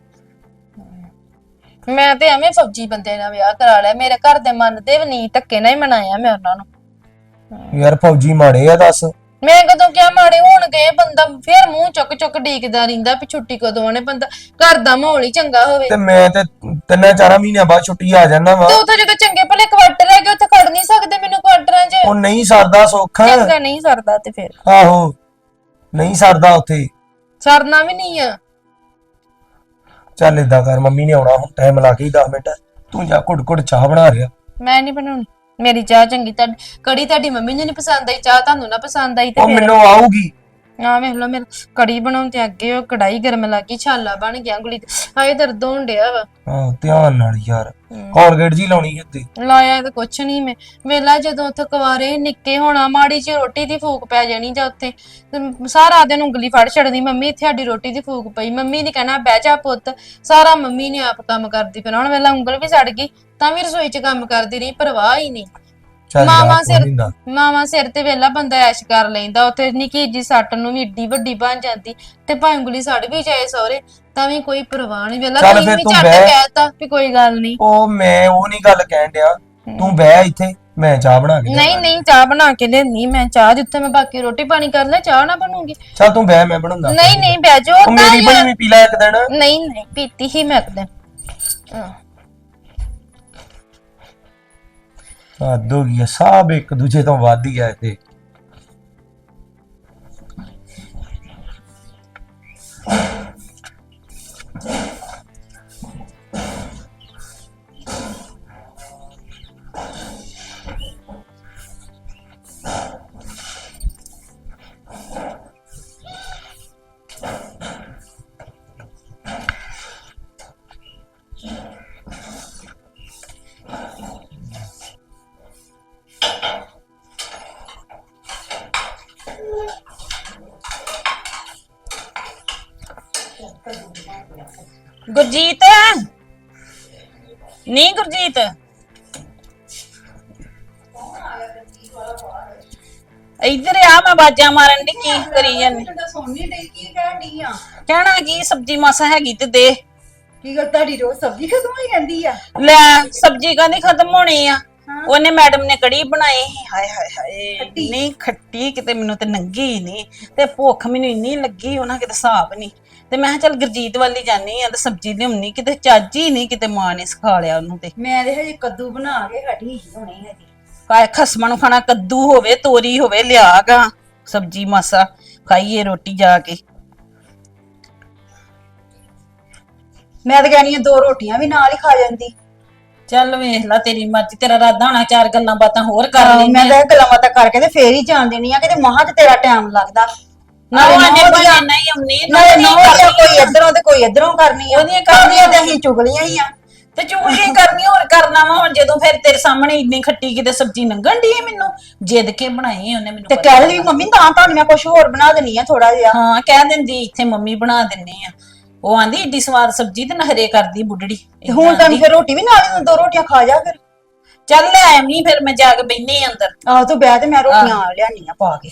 ਮੈਂ ਤੇ ਐਵੇਂ ਫੌਜੀ ਬੰਦੇ ਨਾਲ ਵਿਆਹ ਕਰਾ ਲਿਆ ਮੇਰੇ ਘਰ ਦੇ ਮੰਨਦੇ ਵੀ ਨਹੀਂ ਧੱਕੇ ਨਾਲ ਹੀ ਮਨਾਇਆ ਮੈਂ ਉਹਨਾਂ ਨੂੰ। ਯਾਰ ਫੌਜੀ ਮਾੜੇ ਆ ਦੱਸ। ਮੈਂ ਕਦੋਂ ਕਿਹਾ ਮਾੜੇ ਹੋਣਗੇ ਬੰਦਾ ਫੇਰ ਮੂੰਹ ਚੁੱਕ ਚੁੱਕ ਡੀਕਦਾ ਰਹਿੰਦਾ ਵੀ ਛੁੱਟੀ ਕਦੋਂ ਆਣੇ ਬੰਦਾ ਘਰ ਦਾ ਮਾਹੌਲ ਹੀ ਚੰਗਾ ਹੋਵੇ। ਤੇ ਮੈਂ ਤੇ ਤਿੰਨਾਂ ਚਾਰਾਂ ਮਹੀਨਿਆਂ ਬਾਅਦ ਛੁੱਟੀ ਆ ਜਾਣਾ ਵਾ। ਤੇ ਉੱਥੇ ਜਦੋਂ ਚੰਗੇ ਭਲੇ ਕੁਆਟਰ ਹੈਗੇ ਉੱਥੇ ਖੜ ਨਹੀਂ ਸਕਦੇ ਮੈਨੂੰ ਕੁਆਟਰਾਂ 'ਚ। ਉਹ ਨਹੀਂ ਸਰਦਾ ਸੁੱਖ। ਚੰਗਾ ਨਹੀਂ ਸਰਦਾ ਤੇ ਫਿਰ। ਆਹੋ ਨਹੀਂ ਸਰਦਾ ਉੱਥੇ। ਸਰਨਾ ਵੀ ਨਹੀਂ ਆ। ਚੱਲ ਏਦਾਂ ਕਰ ਮੰਮੀ ਨੇ ਆਉਣਾ ਹੁਣ ਟਾਈਮ ਲਾ ਕੇ ਹੀ 10 ਮਿੰਟ। ਤੂੰ ਜਾ ਘੁੱਟ ਘੁੱਟ ਚਾਹ ਬਣਾ ਰਿਹਾ ਮੈਂ ਨਹੀਂ ਬਣਾਉਣੀ। ਮੇਰੀ ਚਾਹ ਚੰਗੀ ਤੁਹਾਡੀ ਕੜੀ ਤੁਹਾਡੀ ਮੰਮੀ ਨੂੰ ਨਹੀਂ ਪਸੰਦ ਆਈ ਚਾਹ ਤੁਹਾਨੂੰ ਨਾ ਪਸੰਦ ਆਈ ਤੇ ਉਹ ਫਿਰ ਮੈਨੂੰ ਆਊਗੀ। ਆ ਵੇਖ ਲਓ ਮੇਰਾ ਕੜੀ ਬਣਾਉਣ ਤੇ ਅੱਗੇ ਉਹ ਕੜਾਈ ਗਰਮ ਲੱਗੀ ਛਾਲਾ ਬਣ ਗਿਆ ਉਂਗਲੀ ਤੇ। ਹਾਏ ਦਰਦ ਹੋਣ ਡਿਆ ਵਾ। ਆਹ ਧਿਆਨ ਨਾਲ ਯਾਰ। ਕੋਲਗੇਟ ਜੀ ਲਾਉਣੀ ਹੁੰਦੀ ਲਾਇਆ ਤਾਂ ਕੁਛ ਨਹੀਂ ਮੈਂ। ਵੇਲਾ ਜਦੋਂ ਉੱਥੇ ਕੁਵਾਰੇ ਨਿੱਕੇ ਹੋਣਾ ਮਾੜੀ ਜਿਹੀ ਰੋਟੀ ਦੀ ਫੂਕ ਪੈ ਜਾਣੀ ਜਾਂ ਉੱਥੇ। ਤੇ ਸਾਰਾ ਦਿਨ ਉਂਗਲੀ ਫੜ ਛੱਡਦੀ ਮੰਮੀ ਇੱਥੇ ਸਾਡੀ ਰੋਟੀ ਦੀ ਫੂਕ ਪਈ। ਮੰਮੀ ਨੇ ਕਹਿਣਾ ਬਹਿ ਜਾ ਪੁੱਤ। ਸਾਰਾ ਮੰਮੀ ਨੇ ਆਪ ਕੰਮ ਕਰਦੀ ਫਿਰ ਹੁਣ ਵੇਲਾ ਉਂਗਲ ਵੀ ਸੜ ਗਈ ਤਾਂ ਵੀ ਰਸੋਈ 'ਚ ਕੰਮ ਕਰਦੀ ਰਹੀ ਪਰਵਾਹ ਹੀ ਨਹੀਂ। ਮਾਵਾਂ ਸਿਰ। ਮਾਵਾਂ ਸਿਰ ਤੇ ਵੇਲਾ ਬੰਦਾ ਐਸ਼ ਕਰ ਲੈਂਦਾ ਉੱਥੇ ਨਿੱਕੀ ਜੀ ਸੱਟ ਨੂੰ ਵੀ ਏਡੀ ਵੱਡੀ ਬਣ ਜਾਂਦੀ ਤੇ ਭਾਵੇਂ ਉਂਗਲੀ ਸੜ ਵੀ ਜਾਏ ਸਹੁਰੇ ਤਾਂ ਵੀ ਕੋਈ ਪਰਵਾਹ ਨਹੀਂ ਵੇਲਾ। ਚੱਲ ਫਿਰ ਵੀ ਤੂੰ ਬਹਿ। ਕਹਿਤਾ ਵੀ ਕੋਈ ਗੱਲ ਨਹੀਂ ਉਹ ਮੈਂ ਉਹ ਨਹੀਂ ਗੱਲ ਕਹਿਣ ਡਿਆ ਤੂੰ ਬਹਿ ਇੱਥੇ ਮੈਂ ਚਾਹ ਬਣਾ ਕੇ ਨਹੀਂ ਨਹੀਂ ਚਾਹ ਬਣਾ ਕੇ ਲੈਣੀ ਮੈਂ ਚਾਹ ਜਿੱਥੇ ਮੈਂ ਬਾਕੀ ਰੋਟੀ ਪਾਣੀ ਕਰ ਲੈ ਚਾਹ ਨਾ ਬਣੂਗੀ। ਚੱਲ ਤੂੰ ਬਹਿ ਮੈਂ ਬਣਾਉਂਦਾ। ਨਹੀਂ ਨਹੀਂ ਬਹਿ ਜਾਓ ਉਹ ਮੇਰੀ ਬਣੀ ਵੀ ਪੀ ਲੈ ਇੱਕ ਦਿਨ। ਨਹੀਂ ਨਹੀਂ ਪੀਤੀ ਹੀ ਮੈਂ ਕਦੇ ਹੱਦ ਹੋ ਗਈ ਆ, ਸਭ ਇੱਕ ਦੂਜੇ ਤੋਂ ਵੱਧ ਹੀ ਆ ਇੱਥੇ ਗੁਰਜੀਤ? ਨਹੀਂ ਗੁਰਜੀਤ? ਇੱਧਰ ਆ ਮੈਂ ਬਾਜਾਂ ਮਾਰਨ ਦੀ ਕੀ ਕਰੀ ਜਾਂਦੀ? ਸੋਨੀ ਡੇ ਕੀ ਕਹਿਣੀ ਆ? ਕਹਿਣਾ ਕੀ ਸਬਜੀ ਮਾਸਾ ਹੈਗੀ ਤੇ ਦੇ। ਕੀ ਗੱਲ ਤੁਹਾਡੀ ਰੋਜ਼ ਸਬਜ਼ੀ ਖਤਮ ਹੋਈ ਜਾਂਦੀ ਆ? ਲੈ ਸਬਜੀ ਕਾਹਦੀ ਖਤਮ ਹੋਣੀ ਆ? ਉਹਨੇ ਮੈਡਮ ਨੇ ਕੜੀ ਬਣਾਈ। ਹਾਏ ਹਾਏ ਹਾਏ। ਨਹੀਂ ਖੱਟੀ ਕਿਤੇ ਮੈਨੂੰ ਤੇ ਨੰਗੀ ਨਹੀਂ। ਤੇ ਭੁੱਖ ਮੈਨੂੰ ਇੰਨੀ ਲੱਗੀ ਉਹਨਾਂ ਕਿਤੇ ਹਿਸਾਬ ਨਹੀਂ। ਤੇ ਮੈਂ ਕਿਹਾ ਚੱਲ ਗੁਰਜੀਤ ਵਾਲੀ ਜਾਨੀ ਆ ਤੇ ਸਬਜੀ ਲਿਆਉਣੀ ਕਿਤੇ ਚੱਜ ਹੀ ਨਹੀਂ ਕਿਤੇ ਮਾਂ ਨੇ ਸਿਖਾ ਲਿਆ ਉਹਨੂੰ ਤੇ। ਮੈਂ ਤੇ ਹਜੇ ਕੱਦੂ ਬਣਾ ਕੇ ਹਟੀ ਹੁਣੇ ਹਜੇ। ਕਾਇ ਖਸਮਾਂ ਨੂੰ ਖਾਣਾ ਕੱਦੂ ਹੋਵੇ ਤੋਰੀ ਹੋਵੇ ਲਿਆਗਾ ਸਬਜੀ ਮਾਸਾ ਖਾਈਏ ਰੋਟੀ ਜਾ ਕੇ। ਮੈਂ ਤਾਂ ਕਹਿਣੀ ਆ ਦੋ ਰੋਟੀਆਂ ਵੀ ਨਾਲ ਹੀ ਖਾ ਜਾਂਦੀ। ਚੱਲ ਵੇਖ ਲੈ ਤੇਰੀ ਮਰਜ਼ੀ ਤੇਰਾ ਰਾਦਾ ਹੋਣਾ ਚਾਰ ਗੱਲਾਂ ਬਾਤਾਂ ਹੋਰ ਕਰ ਲੈਂਦੇ ਮੈਂ ਤਾਂ ਇਹ ਗੱਲਾਂ ਬਾਤਾਂ ਕਰਕੇ ਤੇ ਫੇਰ ਹੀ ਜਾਣ ਦੇਣੀ ਆ ਕਿਤੇ ਮਹਾਂ ਤੇ ਤੇਰਾ ਟਾਈਮ ਲੱਗਦਾ। ਨਾਲੇ ਨੇ ਨੌ ਦੀਆਂ ਨਹੀਂ ਆਉਣੀ ਨਾਲੇ ਨੌ ਦੀਆਂ ਕੋਈ ਇਧਰੋਂ ਤੇ ਕੋਈ ਇਧਰੋਂ ਕਰਨੀ ਆ। ਉਹਦੀਆਂ ਕਰਨੀਆਂ ਤੇ ਅਸੀਂ ਚੁਗਲੀਆਂ ਹੀ ਆ। ਤੇ ਚੂੜੀ ਕਰਨੀ ਹੋਰ ਕਰਨਾ ਵਾ। ਹੁਣ ਜਦੋਂ ਫਿਰ ਤੇਰੇ ਸਾਹਮਣੇ ਇੰਨੀ ਖੱਟੀ ਕਿਤੇ ਸਬਜ਼ੀ ਲੰਘਣ ਦੀ ਮੈਨੂੰ ਜਿੱਦ ਕੇ ਬਣਾਈ ਉਹਨੇ ਮੈਨੂੰ ਤੇ ਪਤਾ। ਕਹਿ ਲਈ ਮੰਮੀ ਤਾਂ ਤੁਹਾਨੂੰ ਮੈਂ ਕੁਝ ਹੋਰ ਬਣਾ ਦੇਣੀ ਆ ਥੋੜਾ ਜਿਹਾ। ਹਾਂ ਕਹਿ ਦਿੰਦੀ ਇੱਥੇ ਮੰਮੀ ਬਣਾ ਦਿੰਨੀ ਆ। ਉਹ ਆਂਦੀ ਏਡੀ ਸਵਾਦ ਸਬਜ਼ੀ ਤੇ ਨਖਰੇ ਕਰਦੀ ਬੁੱਢੜੀ। ਤੇ ਹੁਣ ਤਾਂ ਫਿਰ ਰੋਟੀ ਵੀ ਨਾਲ ਹੀ ਦੋ ਰੋਟੀਆਂ ਖਾ ਜਾ ਫਿਰ। ਚੱਲ ਲੈ ਐਵੇਂ ਫਿਰ ਮੈਂ ਜਾ ਕੇ ਬੈਣੀ ਅੰਦਰ। ਆਹ ਤੂੰ ਬਹਿ ਤੇ ਮੈਂ ਰੋਟੀਆਂ ਲਿਆਨੀ ਆ ਪਾ ਕੇ।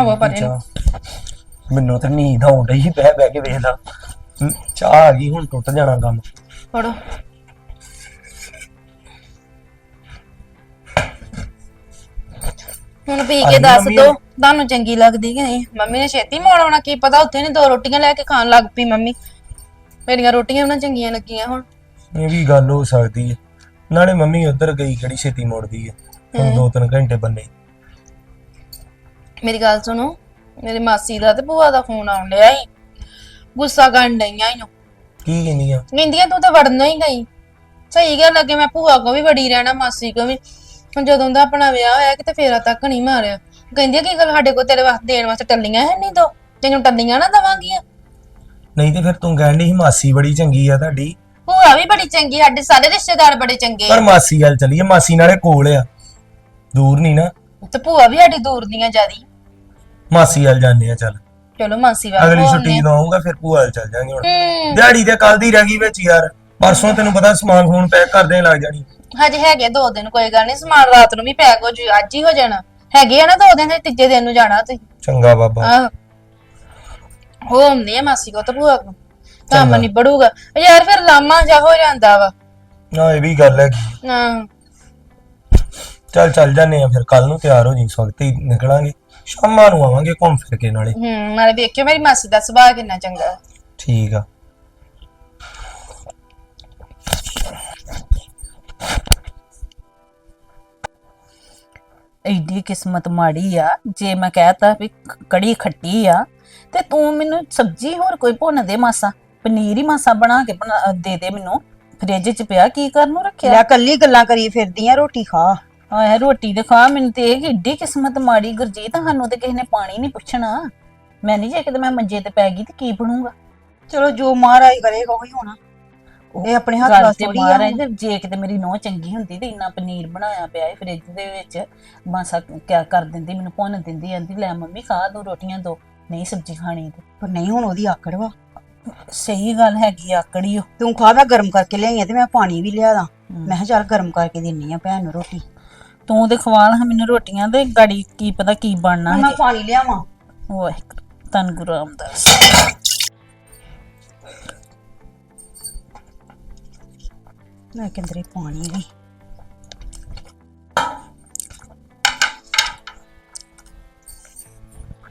ਹਵਾ ਪਰੇ ਨੂੰ। ਚਾਹ। ਮੈਨੂੰ ਤਾਂ ਨੀਂਦ ਆਉਣ ਡਈ ਸੀ ਬਹਿ ਬਹਿ ਕੇ ਵੇਖ ਲਾ। ਹਮ, ਚਾਹ ਆ ਗਈ ਹੁਣ ਟੁੱਟ ਜਾਣਾ ਕੰਮ। ਫੜੋ। ਹੁਣ ਪੀ ਕੇ ਆਈ ਦੱਸ ਮੰਮੀ ਦੋ ਤੁਹਾਨੂੰ ਚੰਗੀ ਲੱਗਦੀ ਕਿ ਨਹੀਂ? ਮੰਮੀ ਨੇ ਛੇਤੀ ਮੋੜਾਉਣਾ ਕੀ ਪਤਾ ਉੱਥੇ ਨੇ ਦੋ ਰੋਟੀਆਂ ਲੈ ਕੇ ਖਾਣ ਲੱਗ ਪਈ ਮੰਮੀ। ਮੇਰੀਆਂ ਰੋਟੀਆਂ ਉਹਨਾਂ ਚੰਗੀਆਂ ਲੱਗੀਆਂ ਹੁਣ। ਇਹ ਵੀ ਗੱਲ ਹੋ ਸਕਦੀ ਹੈ। ਨਾਲੇ ਮੰਮੀ ਉਧਰ ਗਈ ਕਿਹੜੀ ਛੇਤੀ ਮੋੜਦੀ ਹੈ? ਹੁਣ ਦੋ ਤਿੰਨ ਘੰਟੇ ਬੰਨੇ। ਮੇਰੀ ਗੱਲ ਸੁਣੋ ਮੇਰੀ ਮਾਸੀ ਦਾ ਤੇ ਭੂਆ ਦਾ ਫੋਨ ਆਉਣ ਡਿਆ ਸੀ। ਗੁੱਸਾ ਕਰਨ ਡਈਆਂ ਈ ਓ। ਕੀ ਕਹਿੰਦੀਆਂ? ਕਹਿੰਦੀਆਂ ਤੂੰ ਤਾਂ ਵੜਨਾ ਹੀ ਗਈ ਸਹੀ ਗੱਲ ਲੱਗੇ ਮੈਂ ਭੂਆ ਕੋ ਵੀ ਵੜੀ ਰਹਿਣਾ ਮਾਸੀ ਕੋ ਵੀ। ਹੁਣ ਜਦੋਂ ਦਾ ਆਪਣਾ ਵਿਆਹ ਹੋਇਆ ਕਿਤੇ ਫੇਰਾ ਤੱਕ ਨਹੀਂ ਮਾਰਿਆ। ਕਹਿੰਦੀ ਕੀ ਗੱਲ ਸਾਡੇ ਕੋ ਤੇਰੇ ਵਾਸਤੇ ਦੇਣ ਵਾਸਤੇ ਟੱਲੀਆਂ ਹੈ ਨਹੀਂ ਦੋ ਤੈਨੂੰ ਟੱਲੀਆਂ ਨਾ ਦਵਾਂਗੀਆਂ? ਨਹੀਂ ਤੇ ਫਿਰ ਤੂੰ ਕਹਿਣ ਡਈ ਸੀ ਮਾਸੀ ਬੜੀ ਚੰਗੀ ਆ ਤੁਹਾਡੀ। ਭੂਆ ਵੀ ਬੜੀ ਚੰਗੀ ਸਾਡੇ ਸਾਰੇ ਰਿਸ਼ਤੇਦਾਰ ਬੜੇ ਚੰਗੇ ਪਰ ਮਾਸੀ ਗੱਲ ਚੱਲੀਏ ਮਾਸੀ ਨਾਲੇ ਕੋਲ ਆ। ਦੂਰ ਨਹੀਂ ਨਾ। ਤੇ ਭੂਆ ਵੀ ਸਾਡੀ ਦੂਰ ਦੀਆਂ ਜਿਆਦੀ। ਮਾਸੀ ਵੱਲ ਜਾਂਦੇ ਆ ਚੱਲ। ਚਲੋ ਮਾਸੀ ਵੱਲ ਅਗਲੀ ਛੁੱਟੀ ਜਦੋਂ ਆਉਂਗਾ ਫਿਰ ਭੂਆ ਵੱਲ ਚੱਲ ਜਾਾਂਗੇ ਹੁਣ। ਦਿਹਾੜੀ ਤੇ ਕੱਲ ਦੀ ਰਹਿ ਗਈ ਵਿੱਚ ਯਾਰ। ਪਰਸੋਂ ਤੈਨੂੰ ਪਤਾ ਸਮਾਨ ਫੋਨ ਪੈਕ ਕਰਦੇ ਲੱਗ ਜਾਣੀ। ਹਜੇ ਹੈਗੇ ਦੋ ਦਿਨ ਕੋਈ ਗੱਲ ਨਹੀਂ ਸਮਾਨ ਰਾਤ ਨੂੰ ਵੀ ਪੈਕ ਹੋ ਜੂ ਅੱਜ ਹੀ ਹੋ ਜਾਣਾ। ਹੈਗੇ ਆ ਨਾ ਦੋ ਦਿਨ ਤੇ ਤੀਜੇ ਦਿਨ ਨੂੰ ਜਾਣਾ ਤੁਸੀਂ। ਚੰਗਾ ਬਾਬਾ। ਆਹ। ਹੋ ਹੁੰਦੀ ਆ ਮਾਸੀ ਕੋ ਤਾਂ ਭੂਆ ਕੋ ਕੰਮ। ਨਹੀਂ ਬੜੂਗਾ ਯਾਰ ਫਿਰ ਲਾਮਾ ਜਾ ਹੋ ਜਾਂਦਾ ਵਾ। ਨਾ ਇਹ ਵੀ ਗੱਲ ਹੈਗੀ। ਹਾਂ ਚੱਲ ਚੱਲ ਜਾਂਦੇ ਆ ਫਿਰ ਕੱਲ ਨੂੰ ਤਿਆਰ ਹੋ ਜੀ ਇਸ ਵਕਤ ਹੀ ਨਿਕਲਾਂਗੇ। ਸ਼ਾਮਾਂ ਨੂੰ ਆਵਾਂਗੇ ਘੁੰਮ ਫਿਰ ਕੇ ਨਾਲੇ। ਹੂੰ ਨਾਲੇ ਵੇਖਿਓ ਮੇਰੀ ਮਾਸੀ ਦਾ ਸੁਭਾਅ ਕਿੰਨਾ ਚੰਗਾ। ਠੀਕ ਆ। ਐਡੀ ਕਿਸਮਤ ਮਾੜੀ ਆ ਜੇ ਮੈਂ ਕਹਿਤਾ ਵੀ ਕ- ਕੜੀ ਖੱਟੀ ਆ ਤੇ ਤੂੰ ਮੈਨੂੰ ਸਬਜ਼ੀ ਹੋਰ ਕੋਈ ਭੁੰਨ ਦੇ ਮਾਸਾ ਪਨੀਰ ਹੀ ਮਾਸਾ ਬਣਾ ਕੇ ਬਣਾ- ਦੇ ਦੇ ਮੈਨੂੰ। ਫ੍ਰਿਜ 'ਚ ਪਿਆ ਕੀ ਕਰਨ ਨੂੰ ਰੱਖਿਆ? ਲੈ ਕੱਲੀ ਗੱਲਾਂ ਕਰੀ ਫਿਰਦੀ ਆ ਰੋਟੀ ਖਾ। ਆਏ ਰੋਟੀ ਦੇ ਖਾ ਮੈਨੂੰ ਤੇ ਇਹ ਕਿ ਏਡੀ ਕਿਸਮਤ ਮਾੜੀ ਗੁਰਜੀਤ ਸਾਨੂੰ ਤੇ ਕਿਸੇ ਨੇ ਪਾਣੀ ਨਹੀਂ ਪੁੱਛਣਾ। ਮੈਂ ਨਹੀਂ ਜੇ ਕਿਤੇ ਮੈਂ ਮੰਜੇ ਤੇ ਪੈ ਗਈ ਤੇ ਕੀ ਬਣੂਗਾ? ਚਲੋ ਜੋ ਮਹਾਰਾਜ ਕਰੇਗਾ ਉਹੀ ਹੋਣਾ। ਇਹ ਆਪਣੇ ਹੱਥ ਗੱਲ ਤੇ ਥੋੜੀ ਬਾਹਰ ਆ। ਹੈ ਤੇ ਜੇ ਕਿਤੇ ਮੇਰੀ ਨੋਹ ਚੰਗੀ ਹੁੰਦੀ ਤੇ ਇੰਨਾ ਪਨੀਰ ਬਣਾਇਆ ਪਿਆ ਹੈ ਫ੍ਰਿਜ ਦੇ ਵਿੱਚ। ਮਾਸਾ ਕਿਆ ਕਰ ਦਿੰਦੀ ਮੈਨੂੰ ਭੁੰਨ ਦਿੰਦੀ ਆਂਦੀ ਲੈ ਮੰਮੀ ਖਾ ਦੋ ਰੋਟੀਆਂ ਦੋ ਨਹੀਂ ਸਬਜ਼ੀ ਖਾਣੀ ਤੇ। ਪਰ ਨਹੀਂ ਹੁਣ ਉਹਦੀ ਆਕੜ ਵਾ। ਸਹੀ ਗੱਲ ਹੈਗੀ ਆਕੜੀ ਉਹ ਤੂੰ ਖਾ ਮੈਂ ਗਰਮ ਕਰਕੇ ਲਿਆਈ ਆ ਤੇ ਮੈਂ ਪਾਣੀ ਵੀ ਲਿਆ ਦਾਂ। ਮੈਂ ਕਿਹਾ ਚੱਲ ਗਰਮ ਕਰਕੇ ਦਿੰਨੀ ਆ ਭੈਣ ਨੂੰ ਰੋਟੀ। ਤੂੰ ਤੇ ਖਵਾਲ ਹਾਂ ਮੈਨੂੰ ਰੋਟੀਆਂ ਤੇ ਗਾੜੀ ਕੀ ਪਤਾ ਕੀ ਬਣਨਾ ਮੈਂ ਪਾਣੀ ਲਿਆਵਾਂ। ਵਾਹਿਗੁਰੂ ਧੰਨ ਗੁਰੂ ਰਾਮਦਾਸ। ਮੈਂ ਕਿੰਦਰੇ ਪਾਣੀ ਵੀ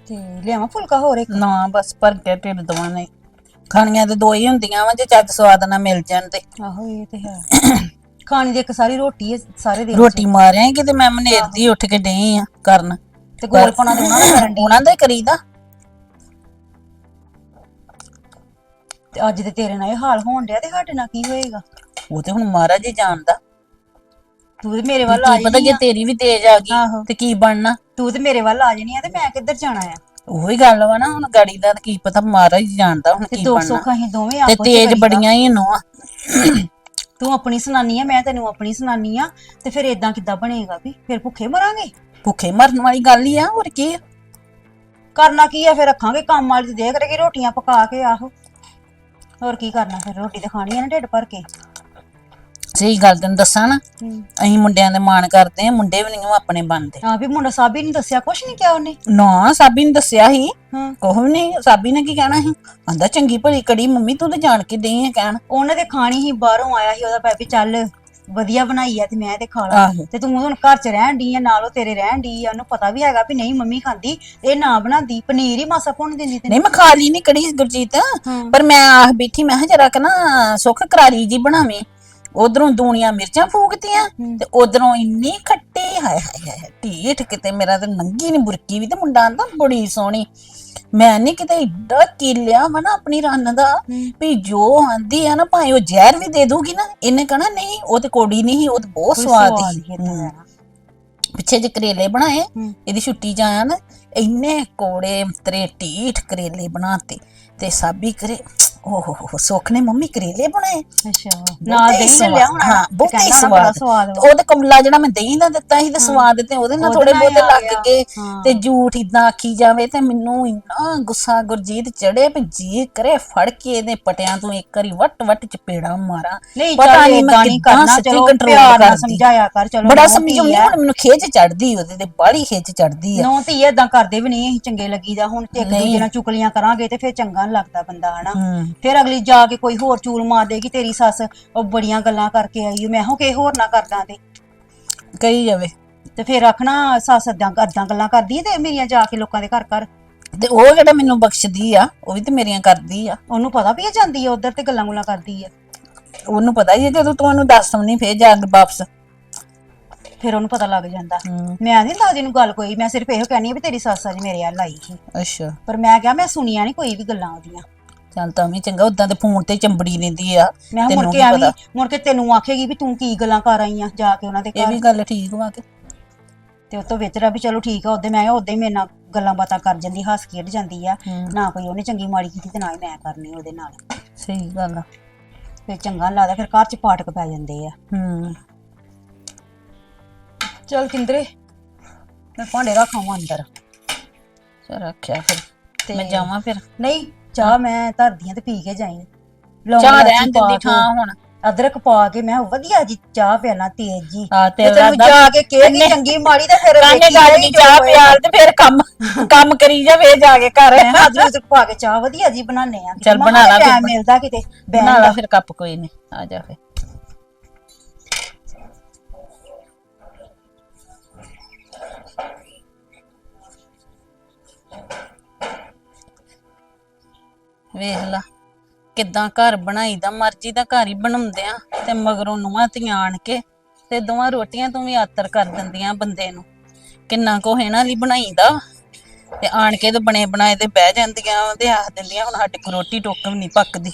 ਤੇ ਲਿਆਵਾਂ ਫੁਲਕਾ ਹੋਰ ਇੱਕ? ਨਾ ਬਸ ਭਰ ਕੇ ਢਿੱਡ ਦਵਾਂ ਨਹੀਂ। ਖਾਣੀਆਂ ਤੇ ਦੋ ਹੀ ਹੁੰਦੀਆਂ ਵਾ ਜੇ ਚੱਜ ਸਵਾਦ ਨਾਲ ਮਿਲ ਜਾਣ ਤੇ। ਆਹੋ ਇਹ ਤੇ ਹੈ। ਖਾਣੀ ਦੀ ਇੱਕ ਸਾਰੀ ਰੋਟੀ ਹੈ ਸਾਰੇ ਦੇ ਰੋਟੀ ਮਾਰਿਆ ਕਿਤੇ ਮੈਂ ਮਨੇਰ ਦੀ ਉੱਠ ਕੇ ਡਈ ਆ ਕਰਨ। ਤੇ ਗੋਲ ਪਣਾ ਤੇ ਉਹਨਾਂ ਦਾ ਕਰਨ ਉਹਨਾਂ ਦਾ ਹੀ ਕਰੀਦਾ। ਤੇ ਅੱਜ ਤੇ ਤੇਰੇ ਨਾਲ ਇਹ ਹਾਲ ਹੋਣ ਡਿਆ ਤੇ ਸਾਡੇ ਨਾਲ ਕੀ ਹੋਏਗਾ? ਉਹ ਤੇ ਹੁਣ ਮਹਾਰਾਜ ਹੀ ਜਾਣਦਾ। ਤੂੰ ਤੇ ਮੇਰੇ ਵੱਲ ਆ ਕੀ ਪਤਾ ਜੇ ਤੇਰੀ ਵੀ ਤੇਜ ਆ ਗਈ। ਤੇ ਕੀ ਬਣਨਾ? ਤੂੰ ਤੇ ਮੇਰੇ ਵੱਲ ਆ ਜਾਣੀ ਆ ਤੇ ਮੈਂ ਕਿੱਧਰ ਜਾਣਾ ਆ? ਉਹੀ ਗੱਲ ਵਾ ਨਾ ਹੁਣ ਗਾੜੀ ਦਾ ਤਾਂ ਕੀ ਪਤਾ ਮਹਾਰਾਜ ਹੀ ਜਾਣਦਾ ਹੁਣ ਤੇ ਕੀ ਦੋ ਬਣਨਾ। ਸੁੱਖ ਅਸੀਂ ਦੋਵੇਂ ਤੇ ਆਪਸ ਚ ਤੇਜ ਕਰੀਦਾ। ਬੜੀਆਂ ਹੀ ਨੋਆ ਤੂੰ ਆਪਣੀ ਸੁਣਾਨੀ ਆ ਮੈਂ ਤੈਨੂੰ ਆਪਣੀ ਸੁਣਾਨੀ ਆ ਤੇ ਫਿਰ ਇਦਾਂ ਕਿੱਦਾਂ ਬਣੇਗਾ ਵੀ? ਫਿਰ ਭੁੱਖੇ ਮਰਾਂਗੇ? ਭੁੱਖੇ ਮਰਨ ਵਾਲੀ ਗੱਲ ਹੀ ਆ ਹੋਰ ਕੀ ਆ? ਕਰਨਾ ਕੀ ਆ ਫਿਰ ਰੱਖਾਂਗੇ ਕੰਮ ਵਾਲੀ ਤੇ ਦੇ ਕਰੇਗੀ ਰੋਟੀਆਂ ਪਕਾ ਕੇ ਆਹੋ। ਹੋਰ ਕੀ ਕਰਨਾ ਫਿਰ ਰੋਟੀ ਤੇ ਖਾਣੀ ਆ ਨਾ ਢਿੱਡ ਭਰ ਕੇ। ਸਹੀ ਗੱਲ ਤੈਨੂੰ ਦੱਸਾਂ ਨਾ ਅਸੀਂ ਮੁੰਡਿਆਂ ਦੇ ਮਾਣ ਕਰਦੇ ਆ ਮੁੰਡੇ ਵੀ ਨਹੀਂ ਉਹ ਆਪਣੇ ਬਣਦੇ। ਹਾਂ ਵੀ ਮੁੰਡਾ ਸਾਬੀ ਨਹੀਂ ਦੱਸਿਆ ਕੁਛ ਨਹੀਂ ਕਿਹਾ ਉਹਨੇ? ਨਾ ਸਾਬੀ ਨੇ ਦੱਸਿਆ ਹਾਂ। ਕੁਛ ਵੀ ਨਹੀਂ ਸਾਬੀ ਨੇ ਕੀ ਕਹਿਣਾ ਸੀ? ਆਂਦਾ ਚੰਗੀ ਭਲੀ ਕੜੀ ਮੰਮੀ ਤੂੰ ਤੇ ਜਾਣ ਕੇ ਡਈ ਆ ਕਹਿਣ। ਉਹਨੇ ਤੇ ਖਾਣੀ ਹੀ ਬਾਹਰੋਂ ਆਇਆ ਸੀ ਉਹਦਾ ਪੈ ਵੀ ਚੱਲ ਵਧੀਆ ਬਣਾਈ ਆ ਤੇ ਮੈਂ ਤੇ ਖਾ ਲਾ। ਆਹੋ। ਤੇ ਤੂੰ ਹੁਣ ਘਰ ਚ ਰਹਿਣ ਦੀ ਆ ਨਾਲ ਉਹ ਤੇਰੇ ਰਹਿਣ ਦੀ ਆ ਉਹਨੂੰ ਪਤਾ ਵੀ ਹੈਗਾ ਵੀ ਨਹੀਂ ਮੰਮੀ ਖਾਂਦੀ। ਇਹ ਨਾ ਬਣਾਦੀ ਪਨੀਰ ਹੀ ਮਾਸਾ ਭੁੰਨ ਦਿੰਦੀ ਤੇ ਨਹੀਂ ਮੈਂ ਖਾ ਲਈ ਨਹੀਂ ਕੜੀ ਗੁਰਜੀਤ। ਹਾਂ। ਪਰ ਮੈਂ ਆਖ ਬੈਠੀ ਮੈਂ ਜਰਾ ਕਿ ਨਾ ਸੁੱਖ ਕਰਾਰੀ ਜੀ ਬਣਾਵੇਂ। ਉਧਰੋਂ ਦੂਣੀਆਂ ਮਿਰਚਾਂ ਫੂਕਤੀਆਂ ਤੇ ਉਧਰੋਂ ਇੰਨੀ ਖੱਟੀ ਹਾਏ ਹਾਏ ਹਾਏ ਢੀਠ ਕਿਤੇ ਮੇਰਾ ਤੇ ਨੰਗੀ ਨਹੀਂ ਬੁਰਕੀ ਵੀ ਤੇ ਮੁੰਡਾ ਆਂਦਾ ਬੜੀ ਸੋਹਣੀ। ਮੈਂ ਨਹੀਂ ਕਿਤੇ ਏਡਾ ਕੀਲਿਆ ਵਾ ਨਾ ਆਪਣੀ ਰੰਨ ਦਾ ਵੀ ਜੋ ਆਂਦੀ ਆ ਨਾ ਭਾਵੇਂ ਉਹ ਜ਼ਹਿਰ ਵੀ ਦੇ ਦੂਗੀ ਨਾ ਇਹਨੇ ਕਹਣਾ ਨਹੀਂ ਉਹ ਤੇ ਕੋੜੀ ਨਹੀਂ ਉਹ ਤੇ ਬਹੁਤ ਸਵਾਦ ਹੀ। ਪਿੱਛੇ ਜੇ ਕਰੇਲੇ ਬਣਾਏ। ਇਹਦੀ ਛੁੱਟੀ ਚ ਆਇਆ ਨਾ ਇੰਨੇ ਕੋੜੇ ਤਰੇ ਢੀਠ ਕਰੇਲੇ ਬਣਾਤੇ ਤੇ ਸਾਬੀ ਕਰੇ ਓਹ ਹੋ ਸੁੱਖ ਨੇ ਮੰਮੀ ਕਰੇਲੇ ਬਣਾਏ। ਅੱਛਾ ਨਾਲ ਹੀ ਦਹੀਂ ਸਵਾਦ, ਲਿਆ ਹੋਣਾ ਹਾਂ ਤੇ ਬਹੁਤ ਹੀ। ਬੜਾ ਸਵਾਦ ਸਵਾਦ ਵਾ। ਤੇ ਉਹ ਤੇ ਕਮਲਾ ਜਿਹੜਾ ਮੈਂ ਦਹੀਂ ਦਾ ਦਿੱਤਾ ਸੀ ਤੇ ਸਵਾਦ ਤੇ ਉਹਦੇ ਨਾਲ ਉਹਦੇ ਥੋੜੇ ਨਾਲ ਬਹੁਤੇ ਲੱਗ। ਗਏ। ਹਾਂ। ਤੇ ਝੂਠ ਇਦਾਂ ਆਖੀ ਜਾਵੇ ਤੇ ਮੈਨੂੰ ਇੰਨਾ ਗੁੱਸਾ ਗੁਰਜੀਤ ਚੜੇ ਵੀ ਜੀ ਕਰੇ ਫੜ ਕੇ ਇਹਦੇ ਪਟਿਆਂ ਤੋਂ ਇੱਕ ਵਾਰੀ ਵੱਟ ਵੱਟ ਚਪੇੜਾ ਮਾਰਾਂ। ਨਹੀਂ ਪਤਾ ਨਹੀਂ ਮੈਂ ਨਹੀਂ ਸੱਚੀ ਚਲੋ ਨਾਲ ਕਰਦੀ। ਸਮਝਾਇਆ ਕਰ। ਚਲੋ ਬੜਾ ਨਹੁੰ ਸਮਝਾਉਂਦੀ। ਹੁਣ ਮੈਨੂੰ ਖੇਚ ਚੜਦੀ ਉਹਦੇ ਤੇ ਬਾਹਲੀ ਖੇਚ ਚੜਦੀ ਆ। ਨੌ ਧੀ ਏਦਾਂ ਕਰਦੇ ਵੀ ਨਹੀਂ ਅਸੀਂ ਚੰਗੇ ਲੱਗੀਦਾ। ਹੁਣ ਇੱਕ ਦੂਜੇ ਨਾਲ ਚੁਗਲੀਆਂ ਕਰਾਂਗੇ ਤੇ ਫਿਰ ਚੰਗਾ ਨੀ ਲੱਗਦਾ ਬੰਦਾ ਹਨਾ? ਹੂੰ। ਫਿਰ ਅਗਲੀ ਜਾ ਕੇ ਕੋਈ ਹੋਰ ਚੂਲ ਮਾਰ ਦੇਗੀ ਤੇਰੀ ਸੱਸ। ਉਹ ਬੜੀਆਂ ਗੱਲਾਂ ਕਰਕੇ ਆਈ ਓ। ਮੈਂ ਹੋ ਕੇ ਹੋਰ ਨਾ ਕਰਦਾ ਤੇ। ਕਹੀ ਜਾਵੇ। ਤੇ ਫਿਰ ਆਖਣਾ ਸੱਸ ਏਦਾਂ ਏਦਾਂ ਗੱਲਾਂ ਕਰਦੀ ਹੈ ਤੇ ਮੇਰੀਆਂ ਜਾ ਕੇ ਲੋਕਾਂ ਦੇ ਘਰ ਘਰ ਤੇ ਉਹ ਕਿਹੜਾ ਮੈਨੂੰ ਬਖਸ਼ਦੀ ਆ ਉਹ ਵੀ ਤੇ ਮੇਰੀਆਂ ਕਰਦੀ ਆ। ਉਹਨੂੰ ਪਤਾ ਵੀ ਇਹ ਜਾਂਦੀ ਹੈ ਉਧਰ ਤੇ ਗੱਲਾਂ ਗੁੱਲਾਂ ਕਰਦੀ ਹੈ ਉਹਨੂੰ ਪਤਾ ਹੀ ਹੈ ਜਦੋਂ ਤੂੰ ਉਹਨੂੰ ਦੱਸ ਨਹੀਂ ਫੇਰ ਜਾ ਕੇ ਵਾਪਸ। ਫਿਰ ਉਹਨੂੰ ਪਤਾ ਲੱਗ ਜਾਂਦਾ। ਹੂੰ। ਮੈਂ ਨਹੀਂ ਦਾਦੀ ਨੂੰ ਗੱਲ ਕੋਈ ਮੈਂ ਸਿਰਫ ਇਹੋ ਕਹਿਣੀ ਆ ਵੀ ਤੇਰੀ ਸੱਸ ਅੱਜ ਮੇਰੇ ਵੱਲ ਆਈ ਸੀ। ਅੱਛਾ। ਪਰ ਮੈਂ ਕਿਹਾ ਮੈਂ ਸੁਣੀਆਂ ਨਹੀਂ ਕੋਈ ਵੀ ਗੱਲਾਂ ਉਹਦੀਆਂ। ਚੱਲ ਤਾਂ ਵੀ ਚੰਗਾ ਉਦਾਂ ਤੇ ਫੋਨ ਤੇ ਚੰਬੜੀ ਰਹਿੰਦੀ ਆ ਮੈਂ ਕਿਹਾ ਮੁੜ ਤੈਨੂੰ ਕੇ ਆਵੀਂ ਪਤਾ। ਮੁੜ ਕੇ ਤੈਨੂੰ ਆਖੇਗੀ ਵੀ ਤੂੰ ਕੀ ਗੱਲਾਂ ਕਰ ਆਈ ਆ ਜਾ ਕੇ ਉਹਨਾਂ ਦੇ ਇਹ ਘਰ। ਵੀ ਗੱਲ ਠੀਕ ਵਾ ਕਿ। ਤੇ ਉਹ ਤੋਂ ਵਿੱਚ ਰਾ ਵੀ ਚਲੋ ਠੀਕ ਆ ਉਹਦੇ ਮੈਂ ਉਹਦੇ ਮੇਰੇ ਨਾਲ ਗੱਲਾਂ ਬਾਤਾਂ ਕਰ ਜਾਂਦੀ ਹੱਸ ਖੇਡ ਜਾਂਦੀ ਆ। ਹੂੰ। ਨਾ ਕੋਈ ਉਹਨੇ ਚੰਗੀ ਮਾੜੀ ਕੀਤੀ ਤੇ ਨਾ ਹੀ ਮੈਂ ਕਰਨੀ ਉਹਦੇ ਨਾਲ। ਸਹੀ ਗੱਲ ਆ। ਫਿਰ ਚੰਗਾ ਨੀ ਲੱਗਦਾ ਫਿਰ ਘਰ ਚ ਪਾਟਕ ਪੈ ਜਾਂਦੇ ਆ। ਹੂੰ। ਚਲ ਕਿੰਦਰੇ ਮੈਂ ਭਾਂਡੇ ਰੱਖਾਂ ਅੰਦਰ। ਚਲ ਰੱਖਿਆ ਫਿਰ। ਤੇ- ਮੈਂ ਜਾਵਾਂ ਫਿਰ। ਨਹੀਂ ਚਾਹ ਮੈਂ ਧਰਦੀ ਆ ਤੇ ਪੀ ਕੇ ਜਾਈ ਚਾਹ ਰਹਿਣ ਦਿੰਦੀ ਠਾਂ ਹੁਣ ਅਦਰਕ ਪਾ ਕੇ ਮੈਂ ਵਧੀਆ ਜੀ ਚਾਹ ਪਿਆਣਾ ਤੇਜ਼ ਜੀ ਆ ਤੇ ਤੈਨੂੰ ਜਾ ਕੇ ਕਹੇਗੀ ਚੰਗੀ ਮਾੜੀ ਤੇ ਫਿਰ ਕਾਨੇ ਵੇਖੀ ਗੱਲ ਦੀ ਜੋ ਚਾਹ। ਪਿਆਲ ਤੇ ਫਿਰ ਕੰਮ ਕੰਮ ਕਰੀ ਜਾਵੇ ਜਾ ਕੇ ਘਰ ਮੈਂ ਕਿਹਾ ਅਦਰਕ ਪਾ ਕੇ ਚਾਹ ਵਧੀਆ ਜੀ ਬਣਾਉਂਦੇ ਆ ਚੱਲ ਬਣਾ ਲਾ ਫਿਰ। ਟਾਈਮ ਮਿਲਦਾ ਕਿਤੇ ਬਹਿਣ ਬਣਾ ਲਾ ਦਾ। ਫਿਰ ਕੱਪ ਕੋਈ ਨਹੀਂ ਆ ਜਾ ਫਿਰ ਵੇਖ ਲਾ, ਕਿੱਦਾਂ ਘਰ ਬਣਾਈਦਾ ਮਰਜ਼ੀ ਦਾ ਘਰ ਹੀ ਬਣਾਉਂਦੇ ਆ, ਤੇ ਮਗਰੋਂ ਨੂੰਹਾਂ ਧੀਆਂ ਆਣ ਕੇ, ਤੇ ਦੋਵਾਂ ਰੋਟੀਆਂ ਤੋਂ ਵੀ ਆਤਰ ਕਰ ਦਿੰਦੀਆਂ ਬੰਦੇ ਨੂੰ। ਕਿੰਨਾ ਕੋ ਇਹਨਾਂ ਲਈ ਬਣਾਈਦਾ, ਤੇ ਆਣ ਕੇ ਤੇ ਬਣੇ ਬਣਾਏ ਤੇ ਬਹਿ ਜਾਂਦੀਆਂ ਤੇ ਆਖ ਦਿੰਦੀਆਂ, ਹੁਣ ਸਾਡੇ ਕੋ ਰੋਟੀ ਟੋਕ ਵੀ ਨਹੀਂ ਪੱਕਦੀ।